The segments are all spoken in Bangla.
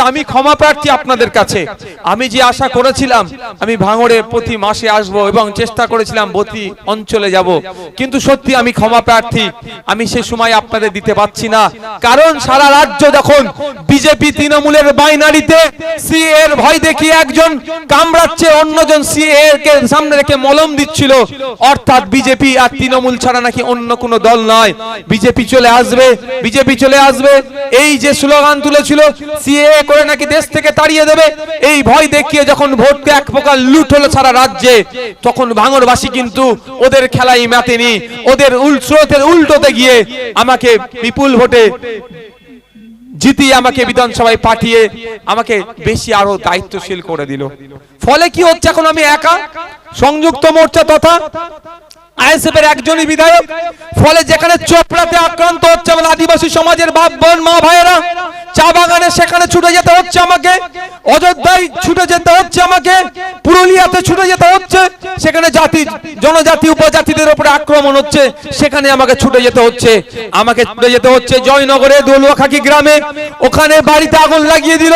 সাথে আমি ক্ষমা প্রার্থী আপনাদের কাছে। আমি যে আশা করেছিলাম, আমি ভাঙড়ে প্রতি মাসে আসব এবং চেষ্টা করেছিলাম প্রতি অঞ্চলে যাব। কিন্তু সত্যি আমি ক্ষমা প্রার্থী, আমি সে সময় আপনাদের দিতে পারছি না। কারণ সারা রাজ্য যখন বিজেপি তৃণমূলের বাইনারিতে সি এর ভয় দেখিয়ে একজন কামড়াচ্ছে, অন্যজন সি এর কে সামনে রেখে মলম দিচ্ছিল, অর্থাৎ বিজেপি আর তৃণমূল ছাড়া নাকি অন্য কোনো দল নয়। বিজেপি চলে আসবে, বিজেপি চলে আসবে। এই যে স্লোগান তুলেছিল, সিএ করে নাকি দেশ থেকে তাড়িয়ে দেবে? এই ভয় দেখিয়ে যখন ভোটকে এক প্রকার লুট হলো সারা রাজ্যে, তখন ভাঙরবাসী কিন্তু ওদের খেলাই মেতেনি ওদের স্রোতের উল্টোতে গিয়ে আমাকে বিপুল ভোটে জিতিয়ে আমাকে বিধানসভায় পাঠিয়ে আমাকে বেশি আরও দায়িত্বশীল করে দিল। ফলে কি হচ্ছে এখন আমি একা? সংযুক্ত মোর্চা তথা একজনই বিধায়ক। ফলে যেখানে চোপড়াতে আক্রান্ত হচ্ছে আমার আদিবাসী সমাজের বাপ, বোন, মা, ভাইয়েরা চা বাগানে সেখানে ছুটে যেতে হচ্ছে আমাকে। অযোধ্যায় ছুটে যেতে হচ্ছে আমাকে। পুরুলিয়াতে ছুটে যেতে হচ্ছে। সেখানে জাতি, জনজাতি, উপজাতিদের উপরে আক্রমণ হচ্ছে। সেখানে আমাকে ছুটে যেতে হচ্ছে। আমাকে ছুটে যেতে হচ্ছে জয়নগরে দোলুয়াখাকি গ্রামে। ওখানে বাড়িতে আগুন লাগিয়ে দিল।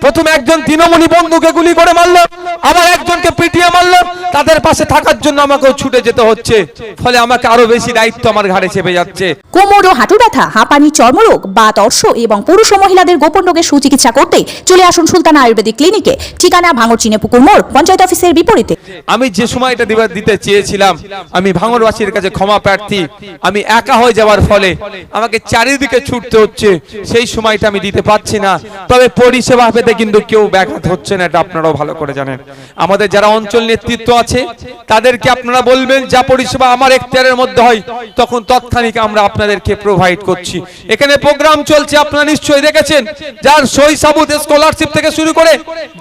প্রথমে একজন তৃণমূলী বন্ধুকে গুলি করে মারলো। আবার একজনকে পিটিয়ে মারলো তাদের পাশে থাকার জন্য আমাকেও ছুটে যেতে হচ্ছে। ফলে আমাকে আরও বেশি দায়িত্ব আমার ঘাড়ে চেপে যাচ্ছে। কোমর ও হাঁটু ব্যথা হাঁপানি চর্মরোগ বা অর্শ এবং পুরুষ ও মহিলাদের গোপন রোগের সুচিকিৎসা করতে চলে আসুন সুলতানা আয়ুর্বেদিক ক্লিনিকে। ঠিকানা ভাঙর চিনে পুকুর মোড় পঞ্চায়েত অফিসের বিপরীতে। আমি যে সময়টা দিবার দিতে চেয়েছিলাম আমি ভাঙরবাসীর কাছে ক্ষমা প্রার্থী। আমি একা হয়ে যাওয়ার ফলে আমাকে চারিদিকে ছুটতে হচ্ছে। সেই সময়টা আমি দিতে পারছি না। তবে পরিষেবা পেতে কিন্তু কেউ ব্যাঘাত হচ্ছে না এটা আপনারাও ভালো করে জানেন। আমাদের যারা অঞ্চল নেতৃত্ব আছে, তাদেরকে আপনারা বলবেন, যা পরিষেবা আমার এখতিয়ারের মধ্যে হয়, তখন তৎক্ষণিক আমরা আপনাদেরকে প্রোভাইড করছি। এখানে প্রোগ্রাম চলছে, আপনারা নিশ্চয়ই দেখেছেন, যার সই সাবুত স্কলারশিপ থেকে শুরু করে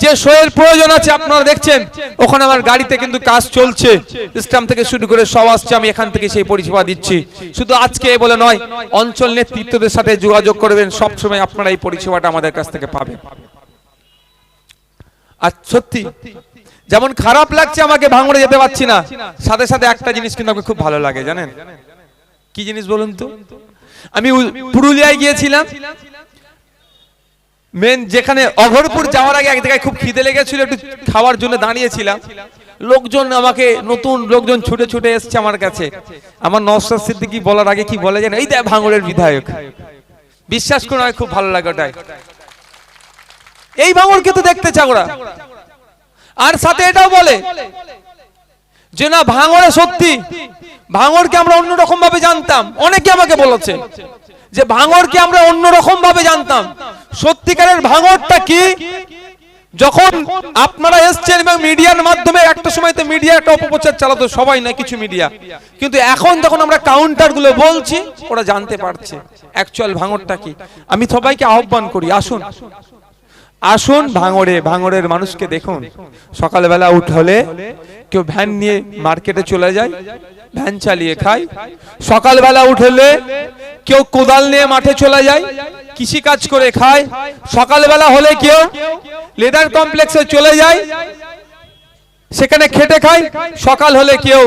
যে সইয়ের প্রয়োজন আছে, আপনারা দেখছেন, ওখানে আমার গাড়িতে কিন্তু কাজ চলছে। স্ট্যাম্প থেকে শুরু করে সব আসছে, আমি এখান থেকে সেই পরিষেবা দিচ্ছি। শুধু আজকে বলে নয়, অঞ্চল নেতৃত্বদের সাথে যোগাযোগ করবেন, সবসময় আপনারা এই পরিষেবাটা আমাদের কাছ থেকে পাবেন। আর সত্যি, যেমন খারাপ লাগছে আমাকে ভাঙড়ে যেতে পারছি না, সাথে সাথে একটা জিনিস কিন্তু আমাকে খুব ভালো লাগে, জানেন? কি জিনিস বলুন তো? আমি পুরুলিয়ায় গিয়েছিলাম। মেন যেখানে অঘরপুর যাওয়ার আগে এক জায়গায় খুব খিদে লেগেছিল, একটু খাওয়ার জন্য দাঁড়িয়েছিলাম। লোকজন আমাকে, নতুন লোকজন ছুটে ছুটে এসছে আমার কাছে। আমার নওশাদ সিদ্দিকী বলার আগে কি বলে জানেন? এই দেখ ভাঙড়ের বিধায়ক। বিশ্বাস করে খুব ভালো লাগে ওটাই এই ভাঙড়কে তো দেখতে চাও ওরা। আর সাথে এটাও বলে যে না ভাঙড়ে সত্যি ভাঙড়কে আমরা অন্যরকম ভাবে জানতাম। অনেকে আমাকে বলেছে যে ভাঙড়কে আমরা অন্যরকম ভাবে জানতাম। সত্যিকারের ভাঙড়টা কি? যখন আপনারা এসছেন এবং মিডিয়ার মাধ্যমে, একটা সময়তে মিডিয়া একটা অপপ্রচার চালাতো সবাই না, কিছু মিডিয়া। কিন্তু এখন যখন আমরা কাউন্টারগুলো বলছি, ওরা জানতে পারছে অ্যাকচুয়াল ভাঙড়টা কি। আমি সবাইকে আহ্বান করি, আসুন। আসুন ভাঙড়ে ভাঙড়ের মানুষকে দেখুন। সকালবেলা উঠলে কেউ ভ্যান নিয়ে মার্কেটে চলে যায় ভ্যান চালিয়ে খায়। সকালবেলা উঠলে কেউ কোদাল নিয়ে মাঠে চলে যায় কৃষি কাজ করে খায়। সকালবেলা হলে কেউ লেদার কমপ্লেক্সে চলে যায় সেখানে খেটে খায়। সকাল হলে কেউ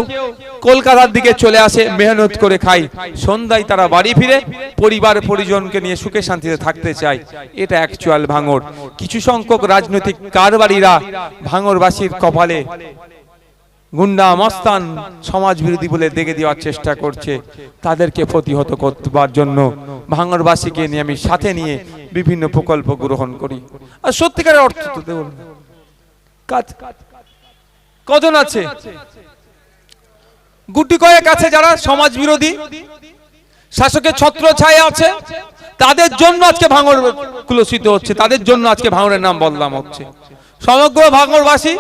কলকাতার দিকে চলে আসে, মেহনত করে খায় সন্ধ্যায় তারা বাড়ি ফিরে, পরিবার পরিজনকে নিয়ে সুখে শান্তিতে থাকতে চায়। এটা অ্যাকচুয়াল ভাঙর কিছু সংখ্যক রাজনৈতিক কারবারিরা ভাঙরবাসীর কপালে গুন্ডা, মস্তান সমাজ বিরোধী বলে দেখে দেওয়ার চেষ্টা করছে। তাদেরকে প্রতিহত করবার জন্য ভাঙরবাসীকে নিয়ে আমি সাথে নিয়ে বিভিন্ন প্রকল্প গ্রহণ করি। আর সত্যিকারের অর্থ তো দেখুন। কাজ কজন আছে? গুটি কয়েক আছে যারা সমাজ বিরোধী শাসকের ছত্র ছায়া আছে, তাদের জন্য আজকে ভাঙর কুলসিত হচ্ছে, তাদের জন্য আজকে ভাঙরের নাম বদলাম হচ্ছে। সমগ্র ভাঙরবাসী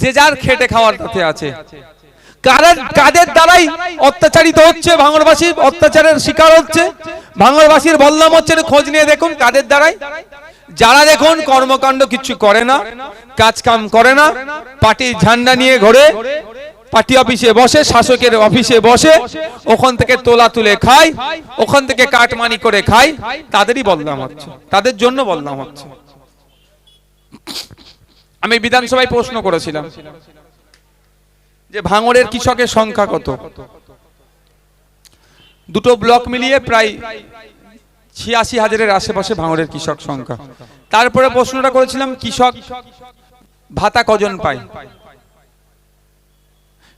যে যার খেটে খাওয়ার পথে আছে। কাদের কাদের দ্বারাই অত্যাচারিত হচ্ছে ভাঙরবাসী অত্যাচারের শিকার হচ্ছে ভাঙরবাসীর বদলাম হচ্ছে খোঁজ নিয়ে দেখুন কাদের দ্বারাই। যারা দেখুন কর্মকাণ্ড কিছু করে না কাজ কাম করে না, পার্টির ঝান্ডা নিয়ে ঘোরে পার্টি অফিসে বসে, শাসকের অফিসে বসে, ওখান থেকে তোলা তুলে খায় ওখান থেকে কাটমানি করে খায় তাদেরই বদনাম হচ্ছে, তাদের জন্য বদনাম হচ্ছে। আমি বিধানসভায় প্রশ্ন করেছিলাম যে ভাঙড়ের কৃষকের সংখ্যা কত? দুটো ব্লক মিলিয়ে প্রায় ছিয়াশি হাজারের আশেপাশে ভাঙড়ের কৃষক সংখ্যা। তারপরে প্রশ্নটা করেছিলাম, কৃষক ভাতা কজন পায়?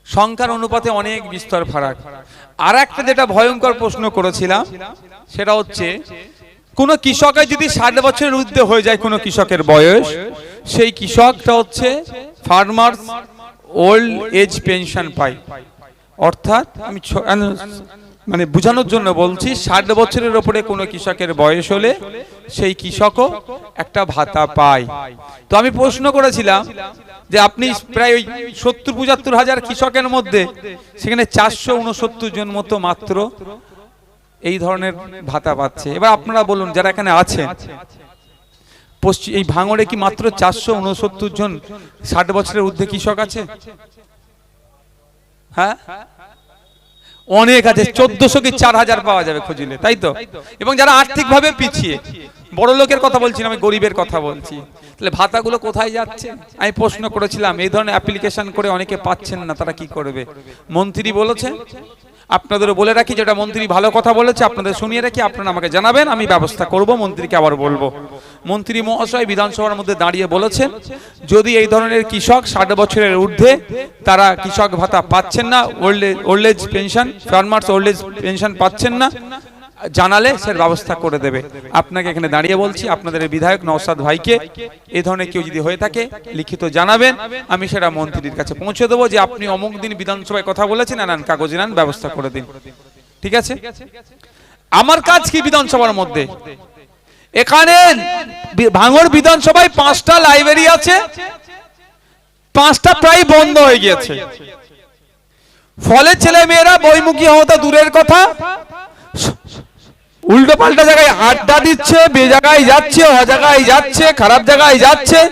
সংখ্যার অনুপাতে অনেক বিস্তর ফারাক। আর একটা যেটা ভয়ঙ্কর প্রশ্ন করেছিলাম, সেটা হচ্ছে, কোন কৃষকের যদি ষাট বছরের ঊর্ধ্বে হয়ে যায় কোনো কৃষকের বয়স, সেই কৃষকটা হচ্ছে ফার্মার্স ওল্ড এজ পেনশন পায়। অর্থাৎ আমি মানে বোঝানোর জন্য বলছি, ষাট বছরের ওপরে কোনো কৃষকের বয়স হলে সেই কৃষকও একটা ভাতা পায়। তো আমি প্রশ্ন করেছিলাম যে আপনি প্রায় ওই সত্তর পঁচাত্তর হাজার কৃষকের মধ্যে, সেখানে চারশো উনসত্তর জন মতো মাত্র এই ধরনের ভাতা পাচ্ছে। এবার আপনারা বলুন, যারা এখানে আছেন পশ্চিম এই ভাঙড়ে কি মাত্র চারশো উনসত্তর জন ষাট বছরের ঊর্ধ্বে কৃষক আছে? হ্যাঁ? অনেক আছে, চোদ্দশো কি চার হাজার পাওয়া যাবে খুঁজলে, তাই তো? এবং যারা আর্থিকভাবে পিছিয়ে বড় লোকের কথা বলছি না, আমি গরিবের কথা বলছি। তাহলে ভাতাগুলো কোথায় যাচ্ছে? আমি প্রশ্ন করেছিলাম, এই ধরনের অ্যাপ্লিকেশন করে অনেকে পাচ্ছেন না, তারা কি করবে? মন্ত্রী বলেছে আপনাদের বলে রাখি, যেটা মন্ত্রী ভালো কথা বলেছে, আপনাদের শুনিয়ে রাখি, আপনারা আমাকে জানাবেন, আমি ব্যবস্থা করব, মন্ত্রীকে আবার বলব। মন্ত্রী মহাশয় বিধানসভার মধ্যে দাঁড়িয়ে বলেছেন যদি এই ধরনের কৃষক ষাট বছরের ঊর্ধ্বে, তারা কৃষক ভাতা পাচ্ছেন না old old age pension farmers old age pension পাচ্ছেন না জানালে সে ব্যবস্থা করে দেবে। আপনাকে এখানে দাঁড়িয়ে বলছি, আপনাদের বিধায়ক নওসাদ ভাইকে এ ধরনের কেউ যদি হয়ে থাকে, লিখিত জানাবেন। আমি সেটা মন্ত্রীর কাছে পৌঁছে দেবো যে আপনি অমুক দিন বিধানসভায় কথা বলেছেন, আনান কাগজ নেন ব্যবস্থা করে দিন। ঠিক আছে? আমার কাজ কি বিধানসভার মধ্যে? এখানে ভাঙড় বিধানসভায় পাঁচটা লাইব্রেরি আছে, পাঁচটা প্রায় বন্ধ হয়ে গিয়েছে। ফলে ছেলে মেয়েরা বইমুখী হওয়া দূরের কথা। উল্টো পাল্টা জায়গায় আড্ডা দিচ্ছে, বে জায়গায় যাচ্ছে, অ জায়গায় যাচ্ছে, খারাপ জায়গায় যাচ্ছে।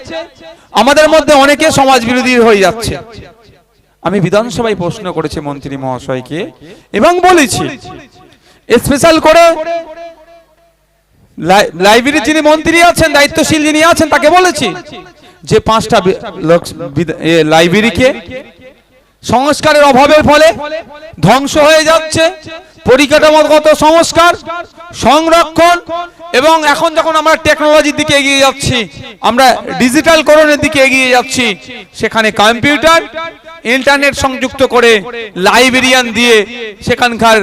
আমাদের মধ্যে অনেকে সমাজ বিরোধী হয়ে যাচ্ছে। আমি বিধানসভায় প্রশ্ন করেছি মন্ত্রী মহাশয়কে এবং বলেছি স্পেশাল করে লাই- লাইব্রেরির যিনি মন্ত্রী আছেন, দায়িত্বশীল যিনি আছেন, তাকে বলেছি যে পাঁচটা লাইব্রেরিকে সংস্কারের অভাবের ফলে ধ্বংস হয়ে যাচ্ছে। পরিকাঠামোগত সংস্কার, সংরক্ষণ এবং এখন যখন আমরা টেকনোলজির দিকে এগিয়ে যাচ্ছি, আমরা ডিজিটাল করণের দিকে এগিয়ে যাচ্ছি, সেখানে কম্পিউটার ইন্টারনেট সংযুক্ত করে লাইব্রেরিয়ান দিয়ে সেখানকার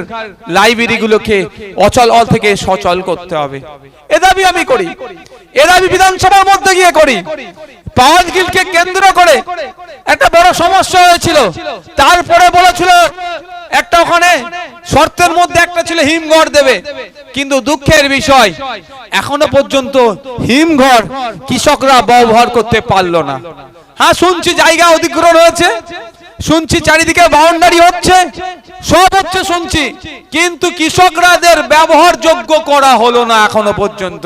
লাইব্রেরিগুলোকে অচল অল থেকে সচল করতে হবে। এ দাবি আমি করি। এ দাবি বিধানসভার মধ্যে গিয়ে করি। পাওয়ার গিলকে কেন্দ্র করে একটা বড় সমস্যা হয়েছিল। তারপরে বলেছিল একটা ওখানে শর্তের মধ্যে একটা ছিল হিমঘর দেবে। কিন্তু দুঃখের বিষয়, এখনও পর্যন্ত হিমঘর কৃষকরা ব্যবহার করতে পারল না। হ্যাঁ শুনছি জায়গা অধিগ্রহণ হয়েছে, শুনছি চারিদিকে বাউন্ডারি হচ্ছে, সব হচ্ছে শুনছি। কিন্তু কৃষকরাদের ব্যবহার যোগ্য করা হলো না এখনও পর্যন্ত।